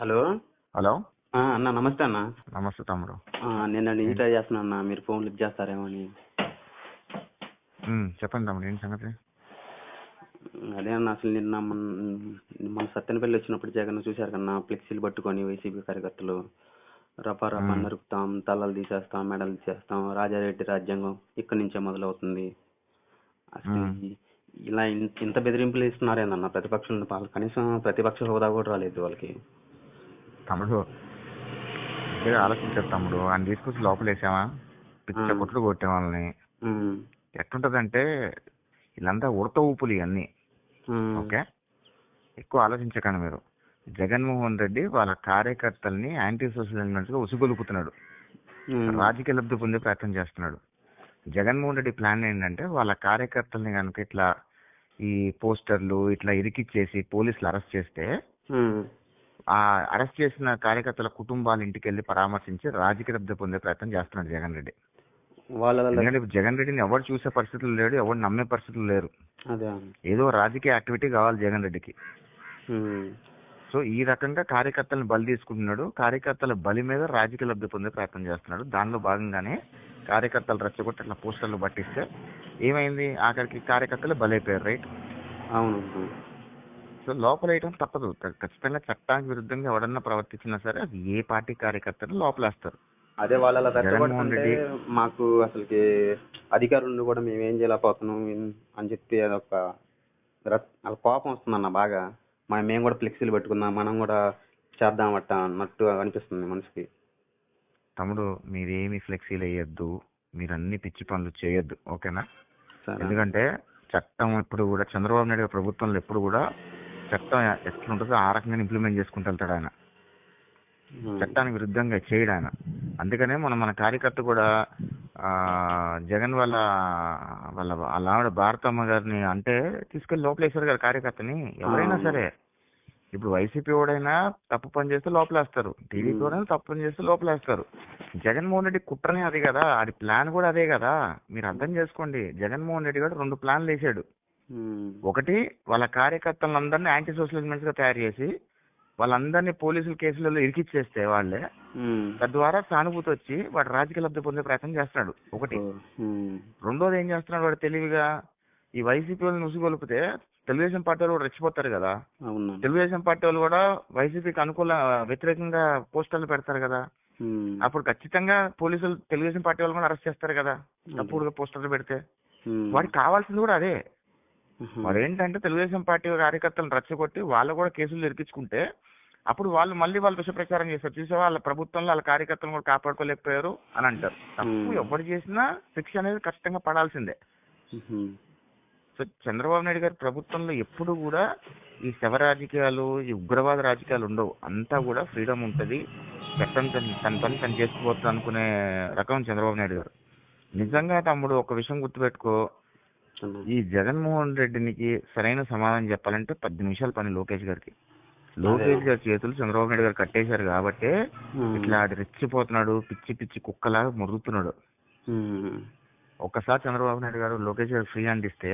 Hello? Hello? అన్న నమస్తే అన్న. నమస్తే తమ్ముడు. నేను ట్రై చేస్తున్నా అన్న మీరు ఫోన్ లిఫ్ట్ చేస్తారేమో అని. చెప్పండి తమ్ముడు ఏంటి సంగతి? అదే అన్న అసలు నిన్న మన మన సత్తెనపల్లి వచ్చినప్పుడు జగన్ చూశారు కన్నా ఫ్లెక్సీలు పట్టుకొని వైసీపీ కార్యకర్తలు. రపా రపా మ్మ్. నరుకుతాం తలలు తీసేస్తాం మెడలు తీసేస్తాం రాజారెడ్డి రాజ్యాంగం ఇక్కడి నుంచే మొదలవుతుంది. అసలు ఇలా ఇంత బెదిరింపులు ఇస్తున్నారేనన్న ప్రతిపక్షం వాళ్ళ కనీసం ప్రతిపక్ష హోదా కూడా రాలేదు వాళ్ళకి. తమ్ముడు ఏదో ఆలోచించారు తమ్ముడు ఆయన తీసుకొచ్చి లోపల వేసామా పిచ్చ. కొట్లు కొట్టే వాళ్ళని మ్మ్. ఎట్లుంటదంటే వీళ్ళంతా ఉడత ఊపులు ఇవన్నీ. ఓకే ఎక్కువ ఆలోచించకండి మీరు జగన్మోహన్ రెడ్డి వాళ్ళ కార్యకర్తల్ని యాంటీ సోషల్ ఎలిమెంట్స్గా ఉసుగొలుపుతున్నాడు. రాజకీయ లబ్ధి పొందే ప్రయత్నం చేస్తున్నాడు జగన్మోహన్ రెడ్డి ప్లాన్ ఏంటంటే వాళ్ళ కార్యకర్తల్ని కనుక ఇట్లా ఈ పోస్టర్లు ఇట్లా ఇరికిచ్చేసి పోలీసులు అరెస్ట్ చేస్తే. ఆ అరెస్ట్ చేసిన కార్యకర్తల కుటుంబాల ఇంటికి వెళ్ళి పరామర్శించి రాజకీయ లబ్ధి పొందే ప్రయత్నం చేస్తున్నాడు జగన్ రెడ్డి. వాళ్ళ వాళ్ళ- ఎందుకంటే జగన్ రెడ్డిని ఎవరు చూసే పరిస్థితులు లేడు ఎవరు నమ్మే పరిస్థితులు లేరు. ఏదో రాజకీయ యాక్టివిటీ కావాలి జగన్ రెడ్డికి. సో ఈ రకంగా కార్యకర్తలను బలి తీసుకుంటున్నాడు. కార్యకర్తల బలి మీద రాజకీయ లబ్ధి పొందే ప్రయత్నం చేస్తున్నాడు. దానిలో భాగంగానే కార్యకర్తలు రెచ్చగొట్టి అట్లా పోస్టర్లు పట్టిస్తే ఏమైంది? ఆఖరికి కార్యకర్తలు బలైపోయారు రైట్? అవును. సో లోపల వేయడం తప్పదు ఖచ్చితంగా చట్టానికి విరుద్ధంగా ఎవడన్నా ప్రవర్తించినా సరే అది ఏ పార్టీ కార్యకర్తలు లోపలేస్తారు. అదే వాళ్ళ అలా మాకు అసలుకి అధికారులు కూడా మేము ఏం చేయలేకపోతున్నాం అని చెప్పి అదొక అలా కోపం వస్తుందన్న బాగా. మనం మేము కూడా ఫ్లెక్సీలు పెట్టుకుందాం మనం కూడా చేద్దామట అన్నట్టు అనిపిస్తుంది మనసుకి తమ్ముడు మీరేమి ఫ్లెక్సీలు వేయొద్దు మీరు అన్ని పిచ్చి పనులు చేయొద్దు ఓకేనా? ఎందుకంటే చట్టం ఎప్పుడు కూడా చంద్రబాబు నాయుడు ప్రభుత్వంలో ఎప్పుడు కూడా చట్టం ఎట్లుంటుందో ఆ రకంగా ఇంప్లిమెంట్ చేసుకుంటూ వెళ్తాడు ఆయన. చట్టానికి విరుద్ధంగా చేయడు ఆయన. అందుకనే మన మన కార్యకర్త కూడా ఆ జగన్ వాళ్ళ వాళ్ళ వాళ్ళ ఆవిడ భారతమ్మ గారిని అంటే తీసుకెళ్ళి లోపలేశారు కదా కార్యకర్తని. ఎవరైనా. సరే. ఇప్పుడు వైసీపీ వాడైనా తప్పు పని చేస్తే లోపలేస్తారు. టీడీపీ వాడైనా తప్పు పని చేస్తే లోపలేస్తారు. జగన్మోహన్ రెడ్డి కుట్రనే అది కదా. అది ప్లాన్ కూడా అదే కదా. మీరు అర్థం చేసుకోండి. జగన్మోహన్ రెడ్డి గారు రెండు ప్లాన్లు వేసాడు. ఒకటి వాళ్ళ కార్యకర్తలందరినీ యాంటీ సోషల్ ఎలిమెంట్స్గా తయారు చేసి వాళ్ళందరినీ పోలీసుల కేసులలో ఇరికిచ్చేస్తే వాళ్ళే ఉమ్. తద్వారా సానుభూతి వచ్చి వాడు రాజకీయ లబ్ధి పొందే ప్రయత్నం చేస్తున్నాడు. ఒకటి. ఉమ్. రెండోది ఏం చేస్తున్నాడు వాడు తెలివిగా? ఈ వైసీపీ వాళ్ళని ఉసుగొలిపితే తెలుగుదేశం పార్టీ వాళ్ళు కూడా రెచ్చిపోతారు కదా? తెలుగుదేశం పార్టీ వాళ్ళు కూడా వైసీపీకి అనుకూల వ్యతిరేకంగా పోస్టర్లు పెడతారు కదా. అప్పుడు ఖచ్చితంగా పోలీసులు తెలుగుదేశం పార్టీ వాళ్ళు కూడా అరెస్ట్ చేస్తారు కదా? తప్పుడు పోస్టర్లు పెడితే. వాడికి కావాల్సింది కూడా అదే. వాడు ఏంటంటే తెలుగుదేశం పార్టీ కార్యకర్తలను రెచ్చగొట్టి వాళ్ళు కూడా కేసులు ఇరికించుకుంటే అప్పుడు వాళ్ళు మళ్ళీ వాళ్ళు విష ప్రచారం చేస్తారు. చూసే వాళ్ళ ప్రభుత్వంలో వాళ్ళ కార్యకర్తలను కూడా కాపాడుకోలేకపోయారు అని అంటారు. తప్పు. ఎవరు చేసినా శిక్ష అనేది ఖచ్చితంగా పడాల్సిందే. సో చంద్రబాబు నాయుడు గారి ప్రభుత్వంలో ఎప్పుడు కూడా ఈ శవ రాజకీయాలు ఈ ఉగ్రవాద రాజకీయాలు ఉండవు. అంతా కూడా ఫ్రీడమ్ ఉంటది. చట్టం తన తన పని తను చేసుకోవచ్చు అనుకునే రకం చంద్రబాబు నాయుడు గారు. నిజంగా తమ్ముడు ఒక విషయం గుర్తుపెట్టుకో. ఈ జగన్మోహన్ రెడ్డినికి సరైన సమాధానం చెప్పాలంటే పది నిమిషాల పని లోకేష్ గారికి లోకేష్ గారి చేతులు చంద్రబాబు నాయుడు గారు కట్టేశారు కాబట్టి. ఇట్లా రెచ్చిపోతున్నాడు పిచ్చి పిచ్చి కుక్కలాగా మురుగుతున్నాడు. ఒక్కసారి చంద్రబాబు నాయుడు గారు లోకేష్ గారు ఫ్రీ హ్యాండ్ ఇస్తే.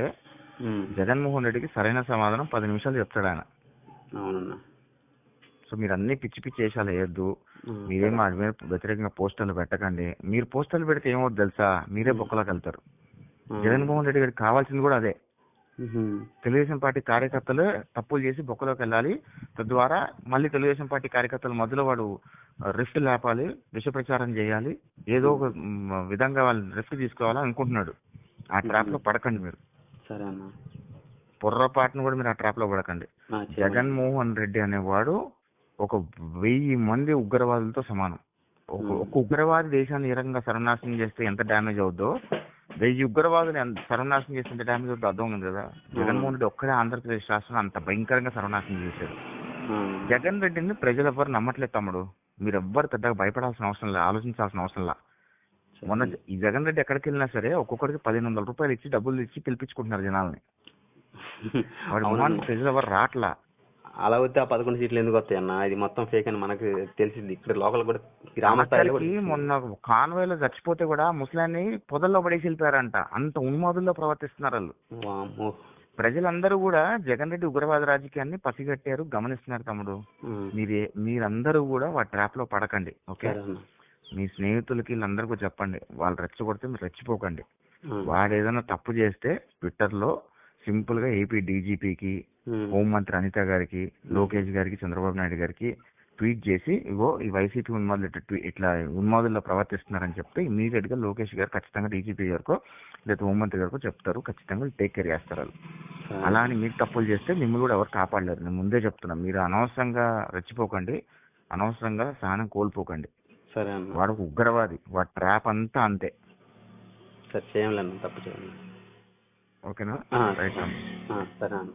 జగన్మోహన్ రెడ్డికి సరైన సమాధానం పది నిమిషాలు చెప్తాడు ఆయన సో మీరు అన్ని పిచ్చి పిచ్చి వేషాలు వేయొద్దు. మీరేం వాడి మీద వ్యతిరేకంగా పోస్టర్లు పెట్టకండి మీరు పోస్టర్లు పెడితే ఏమవుతుంది తెలుసా మీరే బొక్కలోకి వెళ్తారు. జగన్మోహన్ రెడ్డి గారికి కావాల్సింది కూడా అదే. తెలుగుదేశం పార్టీ కార్యకర్తలు తప్పులు చేసి బొక్కలోకి వెళ్ళాలి. తద్వారా మళ్ళీ తెలుగుదేశం పార్టీ కార్యకర్తల మధ్యలో వాడు రిఫ్ట్ లేపాలి విష ప్రచారం చేయాలి ఏదో ఒక విధంగా వాళ్ళు రిఫ్ట్ తీసుకోవాలని అనుకుంటున్నాడు. ఆ ట్రాప్లో పడకండి మీరు. సరే అన్న. పొర్రపాటును కూడా మీరు ఆ ట్రాప్లో పడకండి. జగన్మోహన్ రెడ్డి అనేవాడు ఒక వెయ్యి మంది ఉగ్రవాదులతో సమానం. ఒక ఉగ్రవాది దేశాన్ని ఏ రకంగా సర్వనాశనం చేస్తే ఎంత డ్యామేజ్ అవుద్దో వెయ్యి ఉగ్రవాదులు సర్వనాశనం ఎంత డ్యామేజ్ అవుతుందో అర్థం ఉంది కదా జగన్మోహన్ రెడ్డి ఒక్కడే ఆంధ్రప్రదేశ్ రాష్ట్రం అంత భయంకరంగా సర్వనాశనం ఉమ్. జగన్ రెడ్డిని ప్రజలు ఎవ్వరు నమ్మట్లేదు తమ్ముడు. మీరు ఎవ్వరు పెద్దగా భయపడాల్సిన అవసరం లేదు ఆలోచించాల్సిన అవసరం లేదు. మొన్న ఈ జగన్ రెడ్డి ఎక్కడికి వెళ్ళినా సరే ఒక్కొక్కరికి పదిహేను వందల రూపాయలు ఇచ్చి డబ్బులు ఇచ్చి పిలిపించుకుంటున్నారు జనాల్ని. వాడి ప్రజలు ఎవరు రావట్లా అలా వస్తే ఆ పదకొండు సీట్లు ఎందుకు వస్తాయి అన్న? ఇది మొత్తం ఫేక్ అని మనకు తెలిసింది. ఇక్కడ లోకల్ కూడా గ్రామ స్థాయిలో కూడా ఆఖరికి మొన్న కాన్వాయ్లో చచ్చిపోతే కూడా ముసలాన్ని పొదల్లో పడేసి వెళ్ళిపోయారంట అంత ఉన్మాదుల్లో ప్రవర్తిస్తున్నారు వాళ్ళు. ప్రజలందరూ కూడా జగన్ రెడ్డి ఉగ్రవాద రాజకీయాన్ని పసిగట్టారు గమనిస్తున్నారు తమ్ముడు. మీరే మీరందరూ కూడా వా ట్రాప్లో పడకండి ఓకే? మీ స్నేహితులకి వీళ్ళందరికీ చెప్పండి. వాళ్ళు రెచ్చగొడితే మీరు రెచ్చిపోకండి. వాడు ఏదైనా తప్పు చేస్తే ట్విట్టర్లో సింపుల్గా ఏపీ డీజీపీకి. హోంమంత్రి అనిత గారికి లోకేష్ గారికి చంద్రబాబు నాయుడు గారికి ట్వీట్ చేసి ఇగో ఈ వైసీపీ ఉన్మాదులు ఇట్లా ఉన్మాదుల్లో ప్రవర్తిస్తున్నారని చెప్తే ఇమీడియట్గా లోకేష్ గారు ఖచ్చితంగా డీజీపీ గారికో లేదా హోంమంత్రి గారికో చెప్తారు. ఖచ్చితంగా టేక్ కేర్ చేస్తారు వాళ్ళు. అలా అని మీరు తప్పులు చేస్తే మిమ్మల్ని కూడా ఎవరు కాపాడలేరు. నేను ముందే చెప్తున్నా మీరు అనవసరంగా రెచ్చిపోకండి అనవసరంగా సహనం కోల్పోకండి. సరే వాడు ఉగ్రవాది వాడి ట్రాప్ అంతా అంతే. సరే చేయండి అన్న తప్పు చేయండి ఓకేనా? రైట్ ఆ, సరే అన్న.